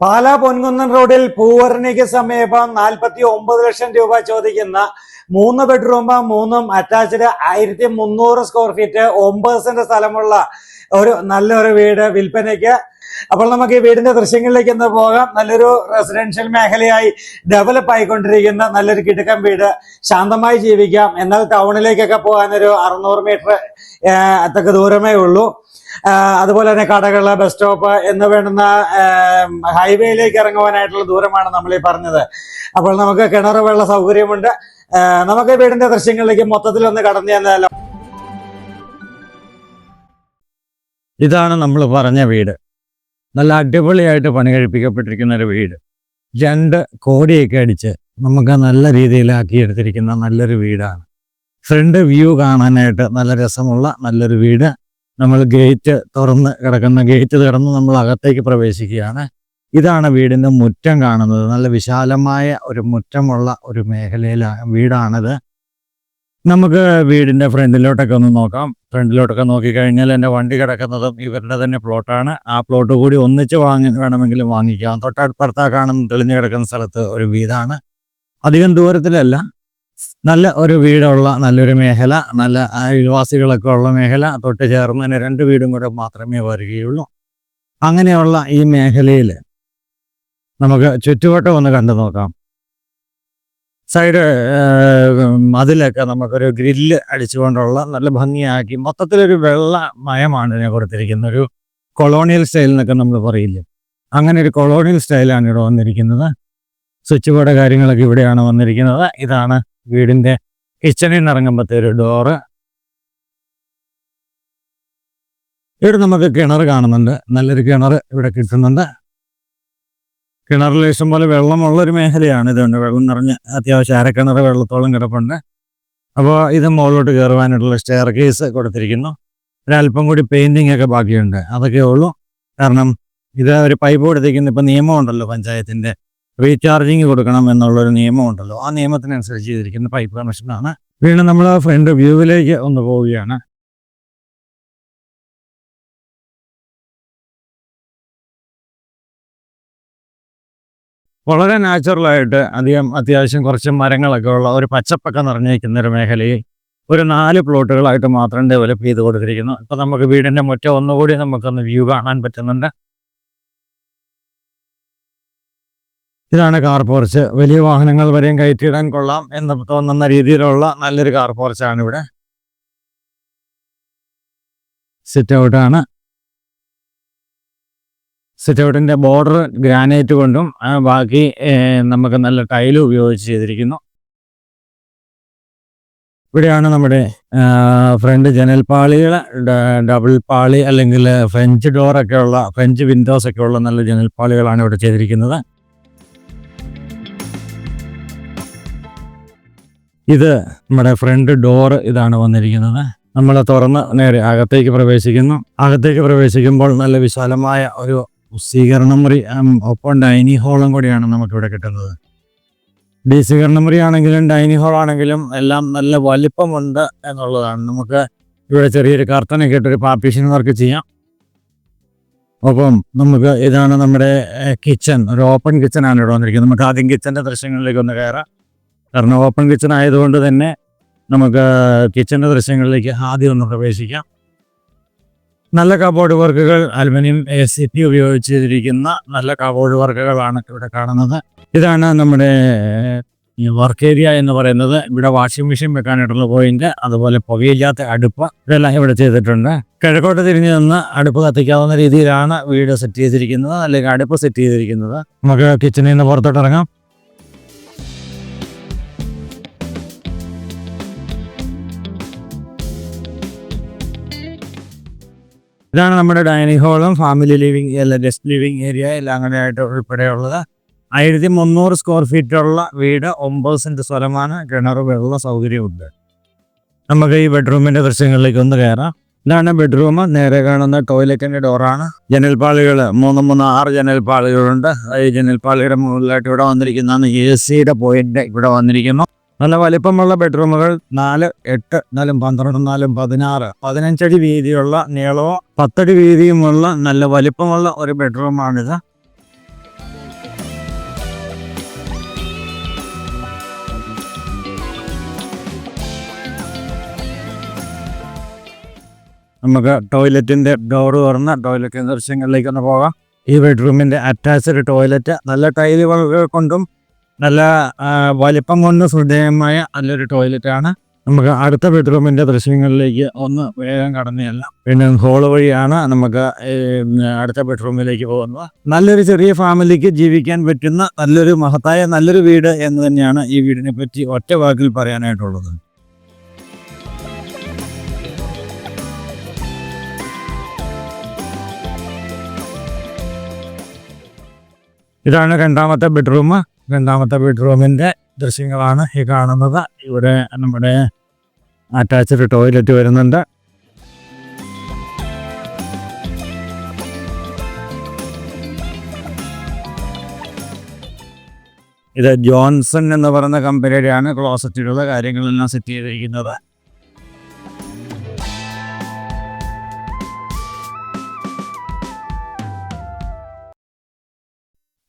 പാലാ പൊൻകുന്നൻ റോഡിൽ പൂവർണിക സമീപം നാൽപ്പത്തി ഒമ്പത് ലക്ഷം രൂപ ചോദിക്കുന്ന മൂന്ന് ബെഡ്റൂം മൂന്നും അറ്റാച്ച്ഡ് ആയിരത്തി മുന്നൂറ് സ്ക്വയർ ഫീറ്റ് ഒമ്പത് സെന്റ് സ്ഥലമുള്ള ഒരു നല്ലൊരു വീട് വിൽപ്പനയ്ക്ക് അപ്പോൾ നമുക്ക് ഈ വീടിന്റെ ദൃശ്യങ്ങളിലേക്ക് ഒന്ന് പോകാം. നല്ലൊരു റെസിഡൻഷ്യൽ മേഖലയായി ഡെവലപ്പ് ആയിക്കൊണ്ടിരിക്കുന്ന നല്ലൊരു കിടക്കൻ വീട് ശാന്തമായി ജീവിക്കാം. എന്നാൽ ടൗണിലേക്കൊക്കെ പോകാനൊരു അറുന്നൂറ് മീറ്റർ അത്തൊക്കെ ദൂരമേ ഉള്ളൂ. അതുപോലെ തന്നെ കടകൾ ബസ് സ്റ്റോപ്പ് എന്ന് വേണ്ടുന്ന ഹൈവേയിലേക്ക് ഇറങ്ങുവാനായിട്ടുള്ള ദൂരമാണ് നമ്മൾ ഈ പറഞ്ഞത്. അപ്പോൾ നമുക്ക് കിണർ വെള്ള സൗകര്യമുണ്ട്. നമുക്ക് വീടിന്റെ ദൃശ്യങ്ങളിലേക്ക് മൊത്തത്തിൽ ഒന്ന് കടന്നു ചെന്നാലോ. ഇതാണ് നമ്മൾ പറഞ്ഞ വീട്. നല്ല അടിപൊളിയായിട്ട് പണി കഴിപ്പിക്കപ്പെട്ടിരിക്കുന്ന ഒരു വീട്. രണ്ട് കോടിയൊക്കെ അടിച്ച് നമുക്ക് നല്ല രീതിയിലാക്കി എടുത്തിരിക്കുന്ന നല്ലൊരു വീടാണ്. ഫ്രണ്ട് വ്യൂ കാണാനായിട്ട് നല്ല രസമുള്ള നല്ലൊരു വീട്. നമ്മൾ ഗേറ്റ് തുറന്ന് കിടക്കുന്ന ഗേറ്റ് തുറന്ന് നമ്മൾ അകത്തേക്ക് പ്രവേശിക്കുകയാണ്. ഇതാണ് വീടിന്റെ മുറ്റം കാണുന്നത്. നല്ല വിശാലമായ ഒരു മുറ്റമുള്ള ഒരു മേഖലയിലാണ് വീടാണിത്. നമുക്ക് വീടിന്റെ ഫ്രണ്ടിലോട്ടൊക്കെ ഒന്ന് നോക്കാം. ഫ്രണ്ടിലോട്ടൊക്കെ നോക്കിക്കഴിഞ്ഞാൽ എന്റെ വണ്ടി കിടക്കുന്നതും ഇവരുടെ തന്നെ പ്ലോട്ടാണ്. ആ പ്ലോട്ട് കൂടി ഒന്നിച്ച് വാങ്ങി വേണമെങ്കിലും വാങ്ങിക്കാം. തൊട്ടടുപ്പുറത്താ കാണുന്ന തെളിഞ്ഞു കിടക്കുന്ന സ്ഥലത്ത് ഒരു വീടാണ്. അധികം ദൂരത്തിലല്ല. നല്ല ഒരു വീടുള്ള നല്ലൊരു മേഖല നല്ല അയൽവാസികളൊക്കെ ഉള്ള മേഖല. തൊട്ട് ചേർന്ന് തന്നെ രണ്ട് വീടും കൂടെ മാത്രമേ വരികയുള്ളൂ. അങ്ങനെയുള്ള ഈ മേഖലയിൽ നമുക്ക് ചുറ്റുവട്ടം ഒന്ന് കണ്ടു നോക്കാം. സൈഡ് മതിലൊക്കെ നമുക്കൊരു ഗ്രില്ല് അടിച്ചുകൊണ്ടുള്ള നല്ല ഭംഗിയാക്കി മൊത്തത്തിലൊരു വെള്ള മയമാണ് ഇതിനെ കൊടുത്തിരിക്കുന്നത്. ഒരു കൊളോണിയൽ സ്റ്റൈൽ എന്നൊക്കെ നമ്മൾ പറയില്ലേ? അങ്ങനെ ഒരു കൊളോണിയൽ സ്റ്റൈലാണ് ഇവിടെ വന്നിരിക്കുന്നത്. സ്വിച്ച് ബോർഡ് കാര്യങ്ങളൊക്കെ ഇവിടെയാണ് വന്നിരിക്കുന്നത്. ഇതാണ് വീടിന്റെ കിച്ചണിൽ നിന്ന് ഇറങ്ങുമ്പോഴത്തെ ഒരു ഡോറ്. ഇവിടെ നമുക്ക് കിണർ കാണുന്നുണ്ട്. നല്ലൊരു കിണർ ഇവിടെ കിട്ടുന്നുണ്ട്. കിണറിൽ ഇഷ്ടം പോലെ വെള്ളമുള്ള ഒരു മേഖലയാണ് ഇതുകൊണ്ട് വെള്ളം നിറഞ്ഞ് അത്യാവശ്യം അരക്കിണർ വെള്ളത്തോളം കിടപ്പുണ്ട്. അപ്പോൾ ഇത് മുകളിലോട്ട് കയറുവാനായിട്ടുള്ള സ്റ്റെയർ കേസ് കൊടുത്തിരിക്കുന്നു. ഒരല്പം കൂടി പെയിന്റിംഗ് ഒക്കെ ബാക്കിയുണ്ട്. അതൊക്കെ ഉള്ളൂ. കാരണം ഇത് ഒരു പൈപ്പ് കൊടുത്തിരിക്കുന്ന ഇപ്പം നിയമമുണ്ടല്ലോ പഞ്ചായത്തിന്റെ. റീചാർജിങ് കൊടുക്കണം എന്നുള്ളൊരു നിയമമുണ്ടല്ലോ. ആ നിയമത്തിനനുസരിച്ച് ചെയ്തിരിക്കുന്ന പൈപ്പ് കണക്ഷനാണ് വീണ്ടും നമ്മൾ ഫ്രണ്ട് വ്യൂവിലേക്ക് ഒന്ന് പോവുകയാണ്. വളരെ നാച്ചുറലായിട്ട് അധികം അത്യാവശ്യം കുറച്ച് മരങ്ങളൊക്കെ ഉള്ള ഒരു പച്ചപ്പൊക്കെ നിറഞ്ഞിരിക്കുന്ന ഒരു മേഖലയിൽ ഒരു നാല് പ്ലോട്ടുകളായിട്ട് മാത്രം ഡെവലപ്പ് ചെയ്ത് കൊടുത്തിരിക്കുന്നു. ഇപ്പം നമുക്ക് വീടിന്റെ മുറ്റം ഒന്നുകൂടി നമുക്കൊന്ന് വ്യൂ കാണാൻ പറ്റുന്നുണ്ട്. ഇതാണ് കാർ പോർച്ച് വലിയ വാഹനങ്ങൾ വരെയും കയറ്റിയിടാൻ കൊള്ളാം എന്ന് തോന്നുന്ന രീതിയിലുള്ള നല്ലൊരു കാർ പോർച്ചാണ് ഇവിടെ. സിറ്റ് ഔട്ടാണ് സിറ്റ് ഔട്ടിന്റെ ബോർഡർ ഗ്രാനൈറ്റ് കൊണ്ടും ബാക്കി നമുക്ക് നല്ല ടൈലും ഉപയോഗിച്ച് ചെയ്തിരിക്കുന്നു. ഇവിടെയാണ് നമ്മുടെ ഫ്രണ്ട് ജനൽപ്പാളികൾ ഡബിൾ പാളി അല്ലെങ്കിൽ ഫ്രഞ്ച് ഡോറൊക്കെ ഉള്ള ഫ്രഞ്ച് വിൻഡോസ് ഒക്കെ ഉള്ള നല്ല ജനൽപ്പാളികളാണ് ഇവിടെ ചെയ്തിരിക്കുന്നത്. ഇത് നമ്മുടെ ഫ്രണ്ട് ഡോർ ഇതാണ് വന്നിരിക്കുന്നത്. നമ്മൾ തുറന്ന് നേരെ അകത്തേക്ക് പ്രവേശിക്കുന്നു. അകത്തേക്ക് പ്രവേശിക്കുമ്പോൾ നല്ല വിശാലമായ ഒരു സ്വീകരണ മുറി ഒപ്പം ഡൈനിങ് ഹോളും കൂടിയാണ് നമുക്കിവിടെ കിട്ടുന്നത്. ഡി സ്വീകരണ മുറി ആണെങ്കിലും ഡൈനിങ് ഹോളാണെങ്കിലും എല്ലാം നല്ല വലിപ്പമുണ്ട് എന്നുള്ളതാണ്. നമുക്ക് ഇവിടെ ചെറിയൊരു കർട്ടനൊക്കെ ഇട്ടൊരു പാർട്ടീഷൻ വർക്ക് ചെയ്യാം. ഒപ്പം നമുക്ക് ഇതാണ് നമ്മുടെ കിച്ചൺ. ഒരു ഓപ്പൺ കിച്ചണാണ് ഇവിടെ വന്നിരിക്കുന്നത്. നമുക്ക് ആദ്യം കിച്ചന്റെ ദൃശ്യങ്ങളിലേക്ക് ഒന്ന് കയറാം. കാരണം ഓപ്പൺ കിച്ചൺ ആയതുകൊണ്ട് തന്നെ നമുക്ക് കിച്ചന്റെ ദൃശ്യങ്ങളിലേക്ക് ആദ്യം ഒന്ന് പ്രവേശിക്കാം. നല്ല കബോർഡ് വർക്കുകൾ അലുമിനിയം എ സി പി ഉപയോഗിച്ച് ചെയ്തിരിക്കുന്ന നല്ല കബോർഡ് വർക്കുകളാണ് ഇവിടെ കാണുന്നത്. ഇതാണ് നമ്മുടെ വർക്ക് ഏരിയ എന്ന് പറയുന്നത്. ഇവിടെ വാഷിംഗ് മെഷീൻ വെക്കാനായിട്ടുള്ള പോയിന്റ് അതുപോലെ പുകയില്ലാത്ത അടുപ്പ് ഇതെല്ലാം ഇവിടെ ചെയ്തിട്ടുണ്ട്. കിഴക്കോട്ട് തിരിഞ്ഞു നിന്ന് അടുപ്പ് കത്തിക്കാവുന്ന രീതിയിലാണ് വീട് സെറ്റ് ചെയ്തിരിക്കുന്നത്. അല്ലെങ്കിൽ അടുപ്പ് സെറ്റ് ചെയ്തിരിക്കുന്നത്. നമുക്ക് കിച്ചണിൽ നിന്ന് പുറത്തോട്ട് ഇറങ്ങാം. ഇതാണ് നമ്മുടെ ഡൈനിങ് ഹോളും ഫാമിലി ലിവിങ് അല്ല ഗസ്റ്റ് ലിവിങ് ഏരിയ എല്ലാം കൂടെ ആയിട്ട് ഉൾപ്പെടെയുള്ളത്. ആയിരത്തി മുന്നൂറ് സ്ക്വയർ ഫീറ്റുള്ള വീട് ഒമ്പത് സെന്റ് സ്ഥലമാണ്. കിണർ വെള്ള സൗകര്യമുണ്ട് നമുക്ക് ഈ ബെഡ്റൂമിന്റെ ദൃശ്യങ്ങളിലേക്ക് ഒന്ന് കയറാം. ഇതാണ് ബെഡ്റൂം. നേരെ കാണുന്ന ടോയ്ലറ്റിന്റെ ഡോറാണ്. ജനൽപ്പാളികൾ മൂന്ന് മൂന്ന് ആറ് ജനൽപ്പാളികളുണ്ട്. ഈ ജനൽപ്പാളിയുടെ മുകളിലായിട്ട് ഇവിടെ വന്നിരിക്കുന്നതാണ് എ സിയുടെ പോയിന്റ് ഇവിടെ വന്നിരിക്കുന്നു. നല്ല വലിപ്പമുള്ള ബെഡ്റൂമുകൾ നാല് എട്ട് നാലും പന്ത്രണ്ട് നാലും പതിനാറ്. പതിനഞ്ചടി വീതിയുള്ള നീളവും പത്തടി വീതിയുമുള്ള നല്ല വലിപ്പമുള്ള ഒരു ബെഡ്റൂമാണിത്. നമുക്ക് ടോയ്ലറ്റിന്റെ ഡോർ തുറന്ന് ടോയ്ലറ്റ് ദൃശ്യങ്ങളിലേക്ക് ഒന്ന് പോകാം. ഈ ബെഡ്റൂമിന്റെ അറ്റാച്ച്ഡ് ടോയ്ലറ്റ് നല്ല ടൈലുകൾ കൊണ്ടും നല്ല വലിപ്പം കൊണ്ട് ശ്രദ്ധേയമായ നല്ലൊരു ടോയ്ലറ്റ് ആണ് നമുക്ക് അടുത്ത ബെഡ്റൂമിന്റെ ദൃശ്യങ്ങളിലേക്ക് ഒന്ന് വേഗം കടന്നു പിന്നെ ഹോൾ വഴിയാണ് നമുക്ക് അടുത്ത ബെഡ്റൂമിലേക്ക് പോകുന്നത്. നല്ലൊരു ചെറിയ ഫാമിലിക്ക് ജീവിക്കാൻ പറ്റുന്ന നല്ലൊരു മഹത്തായ നല്ലൊരു വീട് എന്ന് തന്നെയാണ് ഈ വീടിനെ പറ്റി ഒറ്റ വാക്കിൽ പറയാനായിട്ടുള്ളത്. ഇതാണ് രണ്ടാമത്തെ ബെഡ്റൂം. രണ്ടാമത്തെ ബെഡ്റൂമിന്റെ ദൃശ്യങ്ങളാണ് ഈ കാണുന്നത്. ഇവിടെ നമ്മുടെ അറ്റാച്ച്ഡ് ടോയ്ലറ്റ് വരുന്നുണ്ട്. ഇത് ജോൺസൺ എന്ന് പറയുന്ന കമ്പനിയുടെയാണ് ക്ലോസറ്റിലുള്ള കാര്യങ്ങളെല്ലാം സെറ്റ് ചെയ്തിരിക്കുന്നത്.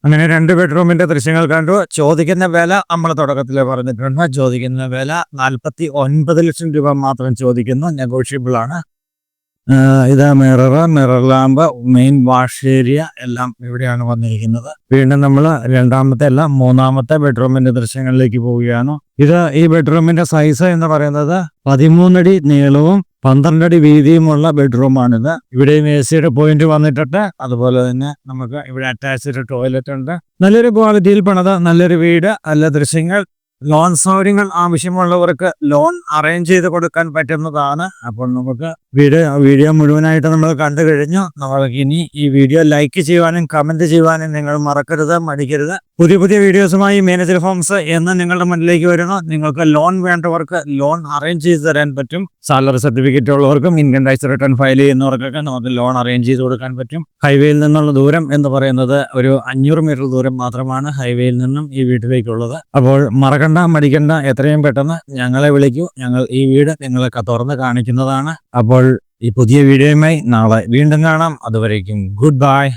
അങ്ങനെ രണ്ട് ബെഡ്റൂമിന്റെ ദൃശ്യങ്ങൾ കണ്ടു. ചോദിക്കുന്ന വില നമ്മൾ തുടക്കത്തിൽ പറഞ്ഞിട്ടുണ്ട്. ചോദിക്കുന്ന വില നാൽപ്പത്തി ഒൻപത് ലക്ഷം രൂപ മാത്രം ചോദിക്കുന്നു. നെഗോഷ്യബിൾ ആണ്. ഇതാ mirror mirror lamp main wash area എല്ലാം ഇവിടെയാണ് വന്നിരിക്കുന്നത്. വീണ്ടും നമ്മൾ രണ്ടാമത്തെ അല്ല മൂന്നാമത്തെ ബെഡ്റൂമിന്റെ ദൃശ്യങ്ങളിലേക്ക് പോവുകയാണ്. ഇത് ഈ ബെഡ്റൂമിന്റെ സൈസ് എന്ന് പറയുന്നത് പതിമൂന്നടി നീളവും പന്ത്രണ്ടടി വീതിയുമുള്ള ബെഡ്റൂമാണിത്. ഇവിടെയും എ സിയുടെ പോയിന്റ് വന്നിട്ടുണ്ട്. അതുപോലെ തന്നെ നമുക്ക് ഇവിടെ അറ്റാച്ച്ഡ് ടോയ്ലറ്റ് ഉണ്ട് നല്ലൊരു ക്വാളിറ്റിയിൽ പണിത നല്ലൊരു വീട് നല്ല ദൃശ്യങ്ങൾ. ലോൺ സൗകര്യങ്ങൾ ആവശ്യമുള്ളവർക്ക് ലോൺ അറേഞ്ച് ചെയ്ത് കൊടുക്കാൻ പറ്റുന്നതാണ്. അപ്പോൾ നമുക്ക് വീഡിയോ വീഡിയോ മുഴുവനായിട്ട് നമ്മൾ കണ്ടു കഴിഞ്ഞു. നമ്മൾക്ക് ഇനി ഈ വീഡിയോ ലൈക്ക് ചെയ്യുവാനും കമന്റ് ചെയ്യുവാനും നിങ്ങൾ മറക്കരുത് മടിക്കരുത്. പുതിയ പുതിയ വീഡിയോസുമായി മാനേജർ ഫോംസ് എന്ന് നിങ്ങളുടെ മുന്നിലേക്ക് വരുന്നു. നിങ്ങൾക്ക് ലോൺ വേണ്ടവർക്ക് ലോൺ അറേഞ്ച് ചെയ്ത് തരാൻ പറ്റും. സാലറി സർട്ടിഫിക്കറ്റ് ഉള്ളവർക്കും ഇൻകം ടാക്സ് റിട്ടേൺ ഫയൽ ചെയ്യുന്നവർക്കൊക്കെ നമുക്ക് ലോൺ അറേഞ്ച് ചെയ്ത് കൊടുക്കാൻ പറ്റും. ഹൈവേയിൽ നിന്നുള്ള ദൂരം എന്ന് പറയുന്നത് ഒരു അഞ്ഞൂറ് മീറ്റർ ദൂരം മാത്രമാണ് ഹൈവേയിൽ നിന്നും ഈ വീട്ടിലേക്കുള്ളത്. അപ്പോൾ മറക്കണ്ട മടിക്കണ്ട എത്രയും പെട്ടെന്ന് ഞങ്ങളെ വിളിക്കൂ. ഞങ്ങൾ ഈ വീട് നിങ്ങൾക്ക് തുറന്ന് കാണിക്കുന്നതാണ്. അപ്പോൾ ഈ പുതിയ വീഡിയോയുമായി നാളെ വീണ്ടും കാണാം. അതുവരേക്കും ഗുഡ് ബൈ.